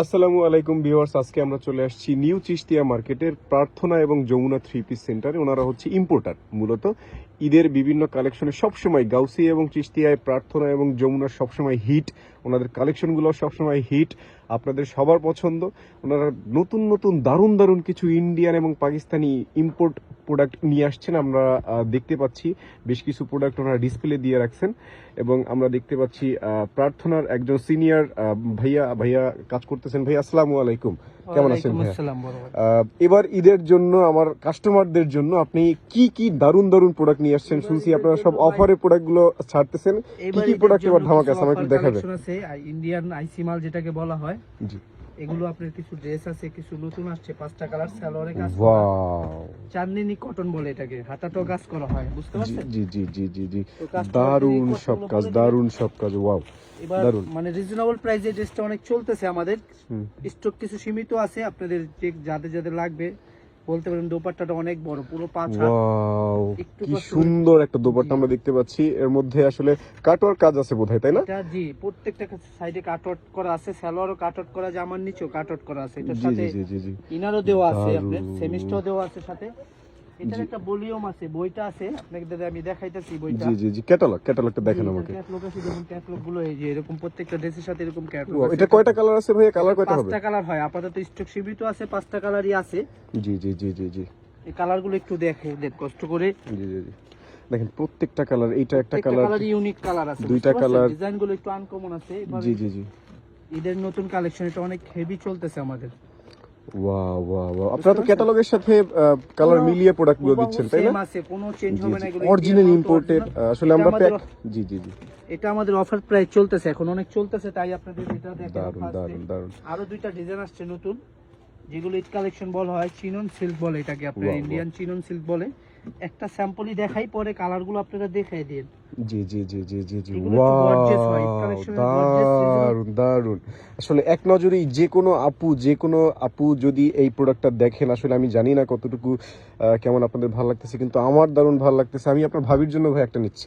আসসালামু আলাইকুম ভিউয়ার্স, আজকে আমরা চলে আসছি নিউ চিস্তিয়া মার্কেটের প্রার্থনা এবং যমুনা থ্রি পিস সেন্টারে ওনারা হচ্ছে ইম্পোর্টার মূলত ঈদের বিভিন্ন কালেকশনে সবসময় গাউসি এবং চিস্তিয়ায় প্রার্থনা এবং যমুনা সবসময় হিট ওনাদের কালেকশনগুলো সবসময় হিট আপনাদের সবার পছন্দ। ওনারা নতুন নতুন, দারুণ দারুণ কিছু ইন্ডিয়ান এবং পাকিস্তানি ইম্পোর্ট প্রোডাক্ট নিয়ে আসছেন। আমরা দেখতে পাচ্ছি বেশ কিছু প্রোডাক্ট ওনারা ডিসপ্লে দিয়ে রাখছেন এবং আমরা দেখতে পাচ্ছি প্রার্থনার একজন সিনিয়র ভাইয়া ভাইয়া কাজ করতেছেন। ভাইয়া, আসসালামু আলাইকুম। কেমন আছেন এবার ঈদের জন্য আমার কাস্টমারদের জন্য আপনি কি কি দারুণ দারুণ প্রোডাক্ট নিয়ে আসছেন? শুনছি আপনারা সব অফারে প্রোডাক্টগুলো ছাড়তেছেন। কি কি প্রোডাক্ট এবার ধামাকা আছে? আমাকে দেখাবেন। ইন্ডিয়ান আইসি মাল যেটাকে বলা হয়। জি। এগুলো আপনার কিছু ড্রেস আছে কিছু নতুন আসছে পাঁচটা কালার সালোয়ারে কাজ চাঁদনি কটন বলে এটাকে হাতাটাও কাজ করা হয় বুঝতে পারছেন? জি জি জি জি জি। যদি সব কাজ দারুণ সব কাজ ওয়াও এবার মানে রিজনেবল প্রাইসে ড্রেসটা অনেক চলতেছে আমাদের। স্টক কিছু সীমিত আছে আপনাদের যে যাদের যাদের লাগবে বলতে পারেন দোপাট্টাটা অনেক বড় পুরো পাঁচ হাত। কি সুন্দর একটা দোপাট্টা আমরা দেখতে পাচ্ছি। এর মধ্যে আসলে কাটোয়ার কাজ আছে বোধহয় তাই না? জি প্রত্যেকটা সাইডে কাটআউট করা আছে সালোয়ারও কাটআউট করা জামার নিচেও কাটআউট করা আছে। এটার সাথে জি জি জি জি। ইনারও দেওয়া আছে। দেওয়া সাথে। এটার একটা ভলিউম আছে বইটা আছে। আপনাকে দাদা আমি দেখাইতেছি বইটা। জি জি জি ক্যাটালগ ক্যাটালগটা দেখেন আমাকে। ক্যাটালগ আছে যেমন ক্যাটালগগুলো এই যে এরকম প্রত্যেকটা ড্রেসের সাথে এরকম ক্যাটালগ এটা কয়টা কালার আছে ভাইয়া? কালার কয়টা হবে? পাঁচটা কালার হয় আপাতত স্টক সীমিত আছে পাঁচটা কালারই আছে। জি জি জি জি জি। এই কালারগুলো একটু দেখে দেখ কষ্ট করে। জি জি জি। দেখেন প্রত্যেকটা কালার এইটা একটা কালার কালার ইউনিক কালার আছে দুইটা colour। ডিজাইনগুলো একটু আনকমন আছে জি জি জি। ঈদের নতুন কালেকশন এটা অনেক হেভি চলতেছে আমাদের। Wow wow wow. আপনারা তো ক্যাটালগের সাথে কালার মিলিয়ে প্রোডাক্টগুলো দিচ্ছেন তাই না? আছে কোনো চেঞ্জ হবে না এগুলো অরিজিনাল ইম্পোর্টেড আসলে আমরা প্যাক জি জি জি। এটা আমাদের অফার প্রাইস চলতেছে এখন অনেক চলতেছে তাই আপনাদের এটা দেখেন দারুণ দারুণ দারুণ আরও দুইটা ডিজাইন আসছে নতুন। যেগুলো ইট কালেকশন বলা হয় চিনন সিল্ক বলে এটাকে আপনার. ইন্ডিয়ান চিনন সিল্ক বলে একটা স্যাম্পলই দেখাই পরে কালারগুলো আপনারা দেখাই দিন জি জি জি জি জি জি। দারুণ দারুণ আসলে এক নজরেই যে কোনো আপু যে কোনো আপু যদি এই প্রোডাক্টটা দেখেন আসলে আমি জানি না কতটুকু কেমন আপনাদের ভালো লাগতেছে কিন্তু আমার দারুণ ভালো লাগতেছে। আমি আপনার ভাবির জন্য ভাই একটা নিচ্ছি।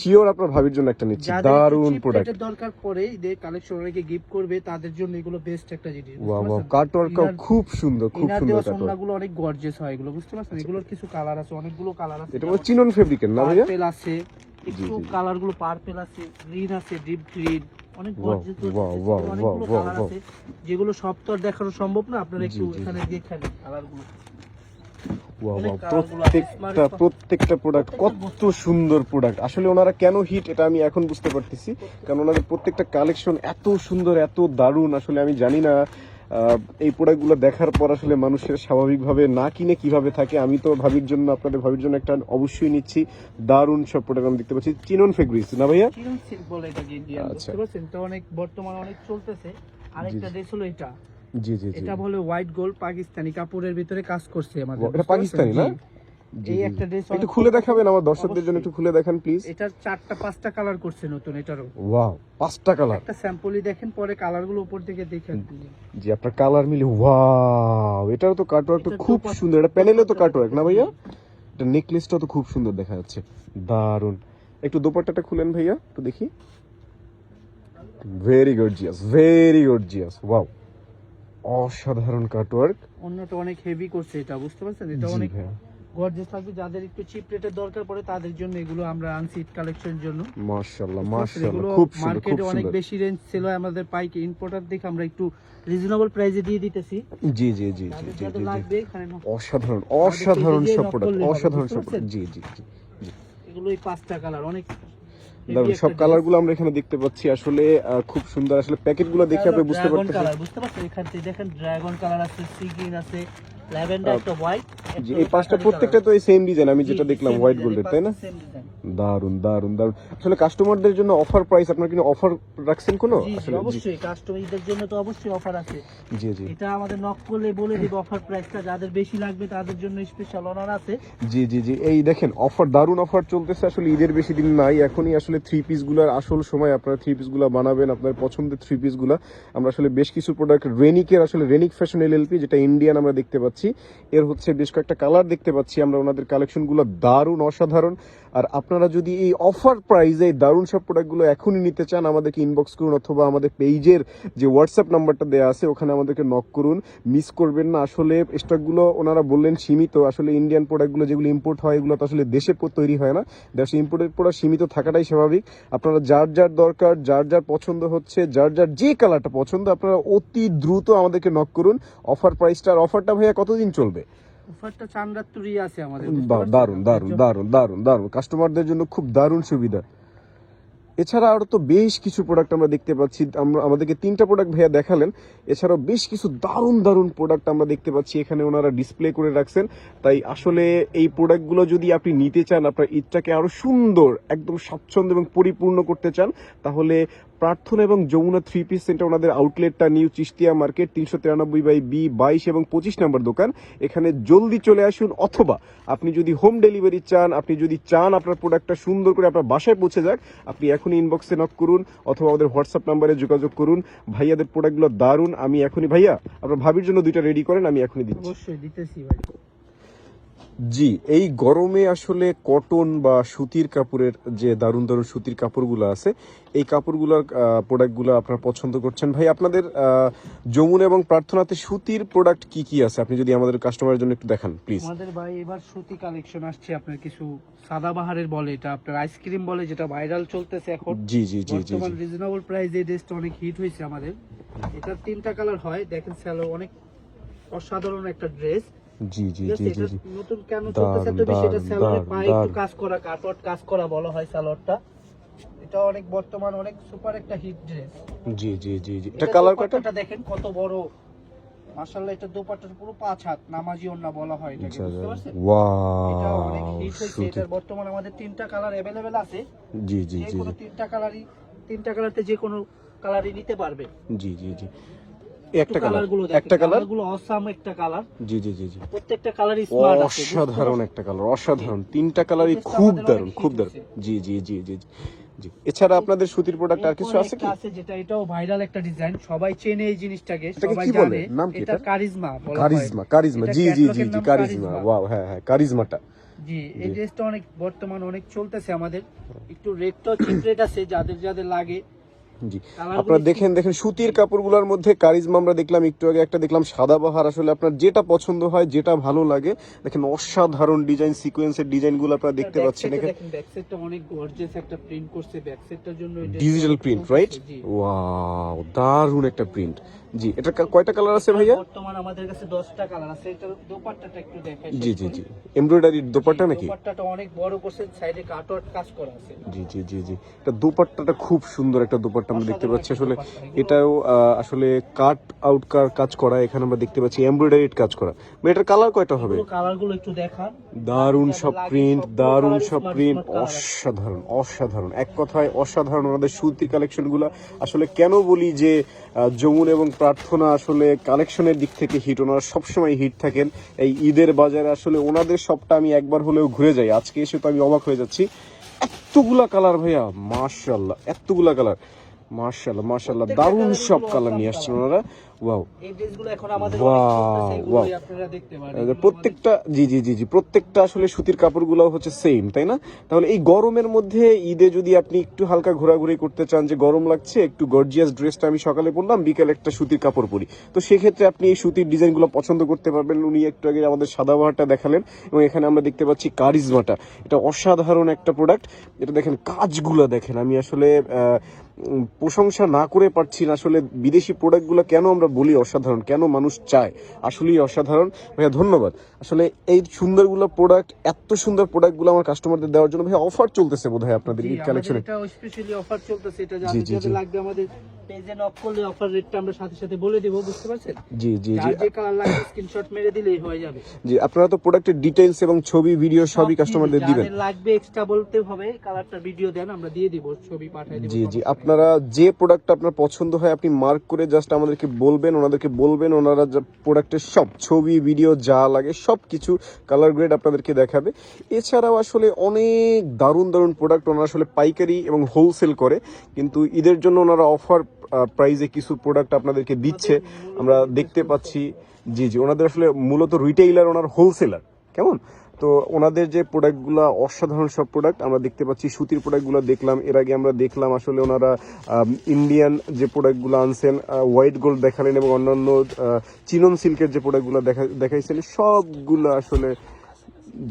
শিওর আপনার ভাবির জন্য একটা নিচ্ছি। দারুণ প্রোডাক্ট দরকার পড়ে ঈদের কালেকশন অনেকে গিফট করবে তাদের জন্য এগুলো বেস্ট একটা জিনিস বুঝতে ওয়াও ওয়াও পারছেন? কাটওয়ার্কটাও খুব সুন্দর খুব সুন্দর কাটওয়ার্ক অনেক গর্জিয়াস হয় এগুলো বুঝতে পারছেন? এগুলোর কিছু কালার আছে অনেকগুলো কালার আছে। এটা চিনন ফেব্রিকের না ভাইয়া? আছে। একটু। কালারগুলো পার্পেল আছে গ্রিন আছে ডিপ গ্রিন অনেক গর্জিয়াস wow, wow, অনেকগুলো কালার আছে। যেগুলো সব তো আর দেখানো সম্ভব না আপনারা একটু এখানে দেখে নিন কালারগুলো প্রত্যেকটা প্রত্যেকটা প্রোডাক্ট কত সুন্দর প্রোডাক্ট আসলে ওনারা কেন হিট এটা আমি এখন বুঝতে পারতেছি। কারণ ওনাদের প্রত্যেকটা কালেকশন এত সুন্দর এত দারুণ আসলে আমি জানি না। এই প্রোডাক্টগুলো দেখার পর আসলে মানুষের স্বাভাবিকভাবে না কিনে কীভাবে থাকে আমি তো ভাবির জন্য আপনাদের ভাবির জন্য একটা অবশ্যই নিচ্ছি। দারুণ সব প্রোডাক্ট আমি দেখতে পাচ্ছি। চিনন ফেব্রিক্স না ভাইয়া? চিরন সিল্ক বলে এটাকে ইন্ডিয়ান আচ্ছা। বুঝতে পারছেন? এটা অনেক বর্তমানে অনেক চলতেছে। আরেকটা দেশ হলো এটা। জি জি জি। এটা বলে হোয়াইট গোল্ড পাকিস্তানি কাপড়ের ভিতরে কাজ করছে আমাদের এটা পাকিস্তানি না? এই একটা ড্রেস একটু খুলে দেখাবেন আমার দর্শকদের জন্য একটু খুলে দেখান প্লিজ এটার চারটা পাঁচটা কালার করছে নতুন এটারও ওয়াও পাঁচটা কালার একটা স্যাম্পলই দেখেন পরে কালারগুলো উপর থেকে দেখেন জি আপনার কালার মিলে ওয়াও এটাও তো কাটওয়ার্ক তো খুব দোপাট্টা- সুন্দর। এটা প্যানেলও তো কাটওয়ার্ক না ভাইয়া? এটা নেকলেসটাও তো খুব সুন্দর দেখা যাচ্ছে। দারুণ একটু দোপাট্টাটা খুলেন ভাইয়া একটু দেখি। Very gorgeous very gorgeous wow. অসাধারণ কাটওয়ার্ক অন্যটা অনেক হেভি করছে এটা বুঝতে পারছেন? এটা অনেক গর্জিয়াস লাগবে। যাদের একটু চিপ রেটের দরকার পড়ে তাদের জন্য এগুলো আমরা আনছি কালেকশনের জন্য। মাশাআল্লাহ মাশাআল্লাহ খুব সুন্দর মার্কেটে অনেক বেশি রেঞ্জ ছিল আমাদের পাইকে। ইম্পোর্টার দেখে আমরা একটু রিজনেবল প্রাইসে দিয়ে দিতেছি। জি জি জি জি জি অসাধারণ অসাধারণ সব প্রোডাক্ট অসাধারণ সব জি জি জি এগুলো এই পাঁচটা কালার অনেক দারুণ সব dress। কালারগুলো আমরা এখানে দেখতে পাচ্ছি। আসলে খুব সুন্দর। আসলে প্যাকেটগুলো দেখে আপনি বুঝতে পারতেছেন। কালার বুঝতে পারছেন? এখান থেকে দেখেন ড্রাগন কালার আছে সি গ্রিন আছে ল্যাভেন্ডার একটা হোয়াইট এই পাঁচটা প্রত্যেকটা তো এই সেম ডিজাইন আমি যেটা দেখলাম হোয়াইট গোল্ডের তাই না? দারুণ দারুণ দারুণ আসলে কাস্টমারদের জন্য অফার প্রাইস আপনার কি অফার রাখছেন কোনো? অবশ্যই কাস্টমারদের জন্য তো অবশ্যই অফার আছে। জি জি। এটা আমাদের নক করলে বলে দিব অফার প্রাইসটা যাদের বেশি লাগবে তাদের জন্য স্পেশাল অনার আছে। জি জি জি। এই দেখেন অফার দারুণ অফার চলতেছে। আসলে ঈদের বেশি দিন নাই। এখনই আসলে থ্রি পিসগুলার আসল সময় আপনারা থ্রি পিসগুলা বানাবেন আপনার পছন্দের থ্রি পিসগুলা। আমরা আসলে বেশ কিছু প্রোডাক্ট রেনিকের আসলে রেনিক ফ্যাশন এলএলপি যেটা ইন্ডিয়ান আমরা দেখতে পাচ্ছি। পাচ্ছি এর হচ্ছে বেশ কয়েকটা কালার দেখতে পাচ্ছি। আমরা ওনাদের কালেকশনগুলো দারুণ অসাধারণ। আর আপনারা যদি এই অফার প্রাইজে দারুণ সব প্রোডাক্টগুলো এখনই নিতে চান, আমাদেরকে ইনবক্স করুন অথবা আমাদের পেজের যে হোয়াটসঅ্যাপ নাম্বারটা দেওয়া আছে, ওখানে আমাদেরকে নক করুন। মিস করবেন না, আসলে স্টকগুলো ওনারা বললেন সীমিত। আসলে ইন্ডিয়ান প্রোডাক্টগুলো যেগুলো ইম্পোর্ট হয়, এগুলো তো আসলে দেশে তৈরি হয় না। দেশে ইম্পোর্টেড প্রোডাক্ট সীমিত থাকাটাই স্বাভাবিক। আপনারা যার যার দরকার, যার যার পছন্দ হচ্ছে, যার যার যে কালারটা পছন্দ, আপনারা অতি দ্রুত আমাদেরকে নক করুন। অফার প্রাইসটা আর অফারটা ভাইয়া কতদিন চলবে? অফারটা আছে আমাদের। কাস্টমারদের জন্য খুব দারুণ সুবিধা। এছাড়া আরও তো বেশ কিছু প্রোডাক্ট আমরা দেখতে পাচ্ছি। আমরা আমাদেরকে তিনটা প্রোডাক্ট ভাইয়া দেখালেন। এছাড়াও বেশ কিছু দারুণ দারুণ প্রোডাক্ট আমরা দেখতে পাচ্ছি। এখানে ওনারা ডিসপ্লে করে রাখছেন। তাই আসলে এই প্রোডাক্টগুলো যদি আপনি নিতে চান আপনার ঈদটাকে আরও সুন্দর একদম স্বাচ্ছন্দ্য এবং পরিপূর্ণ করতে চান তাহলে প্রার্থনা এবং যমুনা থ্রি পিস সেন্টার, ওনাদের আউটলেটটা নিউ চিস্তিয়া মার্কেট, তিনশো তিরানব্বই বাই বি, বাইশ এবং পঁচিশ নম্বর দোকান। এখানে জলদি চলে আসুন, অথবা আপনি যদি হোম ডেলিভারি চান, আপনি যদি চান আপনার প্রোডাক্টটা সুন্দর করে আপনার বাসায় পৌঁছে যাক, আপনি এখনই ইনবক্সে নক করুন, অথবা আমাদের হোয়াটসঅ্যাপ নাম্বারে যোগাযোগ করুন। ভাইয়াদের প্রোডাক্টগুলো দারুণ, আমি এখনই, ভাইয়া, আপনার ভাবির জন্য দুইটা রেডি করেন, আমি এখনই দিচ্ছি। অবশ্যই, দিতেছি ভাই। জি এই গরমে আসলে কটন বা সুতির কাপড়ের যে দারুণ দারুণ সুতির কাপড়গুলো আছে এই কাপড়গুলোর প্রোডাক্টগুলো আপনারা পছন্দ করছেন। ভাই আপনাদের যমুনা এবং প্রার্থনাতে সুতির প্রোডাক্ট কি কি আছে? আপনি যদি আমাদের কাস্টমারের জন্য একটু দেখান প্লিজ আমাদের ভাই এবার সুতি কালেকশন আসছে আপনার কিছু সাদাবাহারের বলে এটা আপনার আইসক্রিম বলে যেটা ভাইরাল চলতেছে এখন। জি জি জি জি রিজনেবল প্রাইস এই ড্রেসটা অনেক হিট হয়েছে আমাদের। এটার তিনটা কালার হয় দেখেন স্যালো অনেক অসাধারণ একটা ড্রেস জি জি জি জি জি। নতুন কেন চলতেছে পায়ে একটু কাজ করা কাজ করা বলা হয় এটা অনেক বর্তমান অনেক সুপার একটা হিট ড্রেস জি জি জি জি। এটা কালার কয়টা? দেখেন কত বড়। মাশাআল্লাহ এটা পুরো পাঁচ হাত নামাজি ওন্না বলা হয় এটাকে আচ্ছা বুঝতে পারছেন? এটা অনেক হিট হয়েছে এটার বর্তমান আমাদের তিনটা কালার অ্যাভেলেবেল আছে। জি জি যে জি কোনো জি। তিনটা কালারই তিনটা কালারতে যে কোনো কালারই নিতে পারবে। জি জি জি। একটা কালারগুলো একটা কালারগুলো অসাম একটা কালার জি জি জি জি। প্রত্যেকটা কালারই স্মার্ট আছে অসাধারণ একটা কালার অসাধারণ। তিনটা কালারই খুব দারুণ খুব দারুণ। জি জি জি জি জি। জি এছাড়া আপনাদের সুতির প্রোডাক্ট আর কিছু আছে কি? আছে যেটা এটাও ভাইরাল একটা ডিজাইন সবাই চেনে এই জিনিসটাকে সবাই জানে। নাম কি এটা কারিজমা বলা কারিজমা কারিজমা। জি জি জি জি কারিজমা। কারিজমা। ওয়াও হ্যাঁ হ্যাঁ কারিজমাটা। জি এই। ড্রেসটা অনেক বর্তমান অনেক চলতেছে আমাদের। একটু রেটটাও চিপ রেট আছে যাদের যাদের লাগে। জি। আপনারা দেখেন দেখেন সুতির কাপড়গুলোর মধ্যে কারিজমা আমরা দেখলাম একটু আগে একটা দেখলাম সাদা বাহার আসলে আপনার যেটা পছন্দ হয় যেটা ভালো লাগে দেখেন অসাধারণ ডিজাইন সিকোয়েন্সের ডিজাইনগুলো আপনারা দেখতে পাচ্ছেন এখানে। দেখেন ব্যাক সাইডটা অনেক গর্জিয়াস একটা প্রিন্ট করছে ব্যাক সাইডটার জন্য ডিজিটাল প্রিন্ট রাইট। ওয়াও দারুণ একটা প্রিন্ট জি এটা কয়টা কালার আছে ভাইয়া? বর্তমান আমাদের কাছে 10টা কালার আছে। এটার দোপাট্টাটা একটু দেখাই। জি জি জি। এমব্রয়ডারি দোপাট্টা নাকি? দোপাট্টাটা অনেক বড় করছে সাইডে কাটওয়ার্ট কাজ করা আছে। জি জি জি জি। এটা দোপাট্টাটা খুব সুন্দর একটা দোপাট্টা আমরা দেখতে পাচ্ছি। আসলে এটাও আসলে কাট আউট কাজ করা এখানে আমরা দেখতে পাচ্ছি এমব্রয়ডারির কাজ করা। এটার কালার কয়টা হবে? কালারগুলো একটু দেখান। দারুণ সব প্রিন্ট দারুণ সব প্রিন্ট। অসাধারণ অসাধারণ। এক কথায় অসাধারণ ওনাদের সুতি কালেকশনগুলো আসলে কেন বলি যে যমুন এবং প্রার্থনা আসলে কালেকশনের দিক থেকে হিট ওনারা সবসময় হিট থাকেন। এই ঈদের বাজারে আসলে ওনাদের সবটা আমি একবার হলেও ঘুরে যাই। আজকে এসে তো আমি অবাক হয়ে যাচ্ছি। এতগুলা কালার ভাইয়া মার্শাল্লাহ এতগুলা কালার মার্শাল্লাহ মার্শাল্লাহ দারুণ সব কালার নিয়ে আসছেন ওনারা। ওয়াও। এগুলো প্রত্যেকটা জি জি জি জি প্রত্যেকটা আসলে সুতির কাপড়গুলো হচ্ছে সেম তাই না? তাহলে এই গরমের মধ্যে ঈদে যদি আপনি একটু হালকা ঘোরাঘুরি করতে চান যে গরম লাগছে একটু গর্জিয়াস ড্রেসটা আমি সকালে পরলাম বিকেলে একটা সুতির কাপড় পরি। তো সেক্ষেত্রে আপনি এই সুতির ডিজাইনগুলো পছন্দ করতে পারবেন। উনি একটু আগে আমাদের সাদাবাহারটা দেখালেন এবং এখানে আমরা দেখতে পাচ্ছি কারিজমাটা এটা অসাধারণ একটা প্রোডাক্ট এটা দেখেন কাজগুলো দেখেন। আমি আসলে প্রশংসা না করে পারছি না। আসলে বিদেশি প্রোডাক্টগুলো কেন আমরা বলি অসাধারণ? কেন মানুষ চায়? আসলেই অসাধারণ। ভাইয়া ধন্যবাদ। আসলে এই সুন্দরগুলো প্রোডাক্ট এত সুন্দর প্রোডাক্টগুলো আমার কাস্টমারদের দেওয়ার জন্য ভাইয়া অফার চলতেছে বোধহয় আপনাদের ঈদ কালেকশনে এটা স্পেশালি অফার চলতেছে। এটা যাদের। লাগবে আমাদের পেজে নক করলে অফার রেটটা আমরা সাথে সাথে বলে দেব বুঝতে পারছেন? জি জি জি। যে কালার লাগবে স্ক্রিনশট মেরে দিলেই হয়ে যাবে। জি আপনারা তো প্রোডাক্টের ডিটেইলস এবং ছবি ভিডিও সবই কাস্টমারদের দিবেন। লাগবে এক্সট্রা বলতে হবে কালারটা ভিডিও দেন আমরা দিয়ে দিব ছবি পাঠিয়ে দেব জি জি। আপনারা যে প্রোডাক্টটা আপনার পছন্দ হয় আপনি মার্ক করে জাস্ট আমাদেরকে বলবেন, ওনাদেরকে বলবেন, ওনারা প্রোডাক্টের সব ছবি ভিডিও যা লাগে সব কিছু কালার গ্রেড আপনাদেরকে দেখাবে। এছাড়াও আসলে অনেক দারুণ দারুণ প্রোডাক্ট ওনারা আসলে পাইকারি এবং হোলসেল করে, কিন্তু ঈদের জন্য ওনারা অফার প্রাইজে কিছু প্রোডাক্ট আপনাদেরকে দিচ্ছে। আমরা দেখতে পাচ্ছি, জি জি, ওনাদের আসলে মূলত রিটেইলার ওনার হোলসেলার কেমন? তো ওনাদের যে প্রোডাক্টগুলো অসাধারণ সব প্রোডাক্ট, আমরা দেখতে পাচ্ছি, সুতির প্রোডাক্টগুলো দেখলাম। এর আগে আমরা দেখলাম আসলে ওনারা ইন্ডিয়ান যে প্রোডাক্টগুলো আনছেন হোয়াইট গোল্ড দেখালেন এবং অন্যান্য চিনন সিল্কের যে প্রোডাক্টগুলো দেখা, দেখাইছেন, সবগুলো আসলে,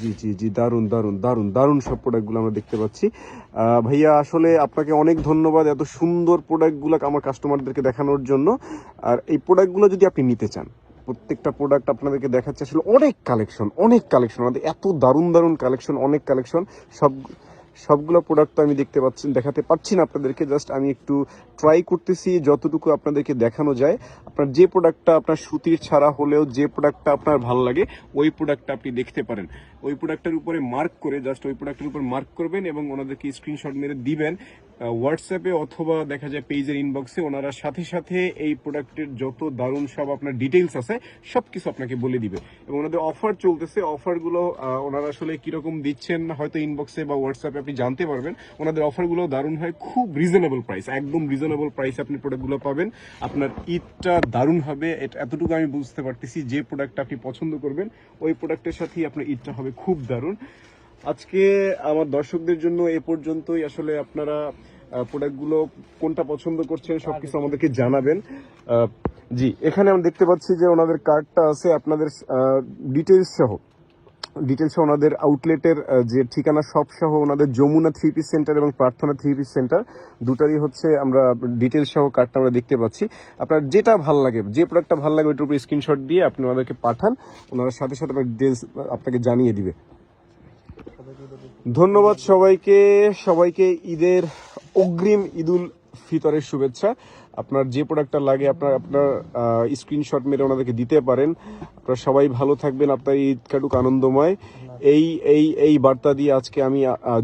জি জি জি দারুণ দারুণ দারুণ দারুণ সব প্রোডাক্টগুলো আমরা দেখতে পাচ্ছি। ভাইয়া, আসলে আপনাকে অনেক ধন্যবাদ এত সুন্দর প্রোডাক্টগুলো আমার কাস্টমারদেরকে দেখানোর জন্য। আর এই প্রোডাক্টগুলো যদি আপনি নিতে চান প্রত্যেকটা প্রোডাক্ট আপনাদেরকে দেখাচ্ছে, আসলে অনেক কালেকশন অনেক কালেকশন আমাদের এত দারুণ দারুণ কালেকশন অনেক কালেকশন সব, সবগুলো প্রোডাক্ট তো আমি দেখতে পাচ্ছি, দেখাতে পাচ্ছি না আপনাদেরকে জাস্ট আমি একটু ট্রাই করতেছি, যতটুকু আপনাদেরকে দেখানো যায়। আপনার যে প্রোডাক্টটা আপনার সুতির ছাড়া হলেও, যে প্রোডাক্টটা আপনার ভালো লাগে, ওই প্রোডাক্টটা আপনি দেখতে পারেন। ওই প্রোডাক্টের উপরে মার্ক করে জাস্ট ওই প্রোডাক্টের উপর মার্ক করবেন এবং ওনাদেরকে স্ক্রিনশট মেরে দিবেন হোয়াটসঅ্যাপে অথবা দেখা যায় পেজের ইনবক্সে ওনারা সাথে সাথে এই প্রোডাক্টের যত দারুণ সব আপনার ডিটেলস আছে সব কিছু আপনাকে বলে দিবে। এবং ওনাদের অফার চলতেছে অফারগুলো ওনারা আসলে কীরকম দিচ্ছেন হয়তো ইনবক্সে বা হোয়াটসঅ্যাপে আপনি জানতে পারবেন। ওনাদের অফারগুলো দারুণ হয়, খুব রিজনেবল প্রাইস একদম রিজনেবল প্রাইস আপনি প্রোডাক্টগুলো পাবেন। আপনার ঈদটা দারুণ হবে, এটা- এতটুকু আমি বুঝতে পারতেছি যে প্রোডাক্টটা আপনি পছন্দ করবেন, ওই প্রোডাক্টের সাথেই আপনার ঈদটা হবে খুব দারুণ। আজকে আমার দর্শকদের জন্য এ পর্যন্তই। আসলে আপনারা প্রোডাক্টগুলো কোনটা পছন্দ করছেন সবকিছু আমাদেরকে জানাবেন। জি এখানে আমরা দেখতে পাচ্ছি যে ওনাদের কার্ডটা আছে আপনাদের ডিটেলস সহ। ডিটেলস ওনাদের আউটলেটের যে ঠিকানা সব সহ ওনাদের যমুনা থ্রি পিস সেন্টার এবং প্রার্থনা থ্রি পিস সেন্টার দুটারই হচ্ছে আমরা ডিটেলস সহ কার্ডটা আমরা দেখতে পাচ্ছি। আপনার যেটা ভালো লাগে যে প্রোডাক্টটা ভালো লাগে ওইটার উপর স্ক্রিনশট দিয়ে আপনি ওনাদেরকে পাঠান ওনারা সাথে সাথে ডিটেলস আপনাকে জানিয়ে দিবে। ধন্যবাদ সবাইকে। সবাইকে ঈদের অগ্রিম ঈদুল ফিতরের শুভেচ্ছা। আপনার যে প্রোডাক্টটা লাগে আপনার আপনার স্ক্রিনশট মেরে ওনাদেরকে দিতে পারেন। আপনারা সবাই ভালো থাকবেন। আপনার ঈদ কাটুক আনন্দময়। এই এই এই বার্তা দিয়ে আজকে আমি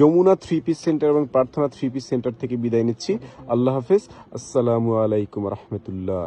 যমুনা থ্রি পিস সেন্টার এবং প্রার্থনা থ্রি পিস সেন্টার থেকে বিদায় নিচ্ছি। আল্লাহ হাফেজ। আসসালামু আলাইকুম রহমতুল্লাহ।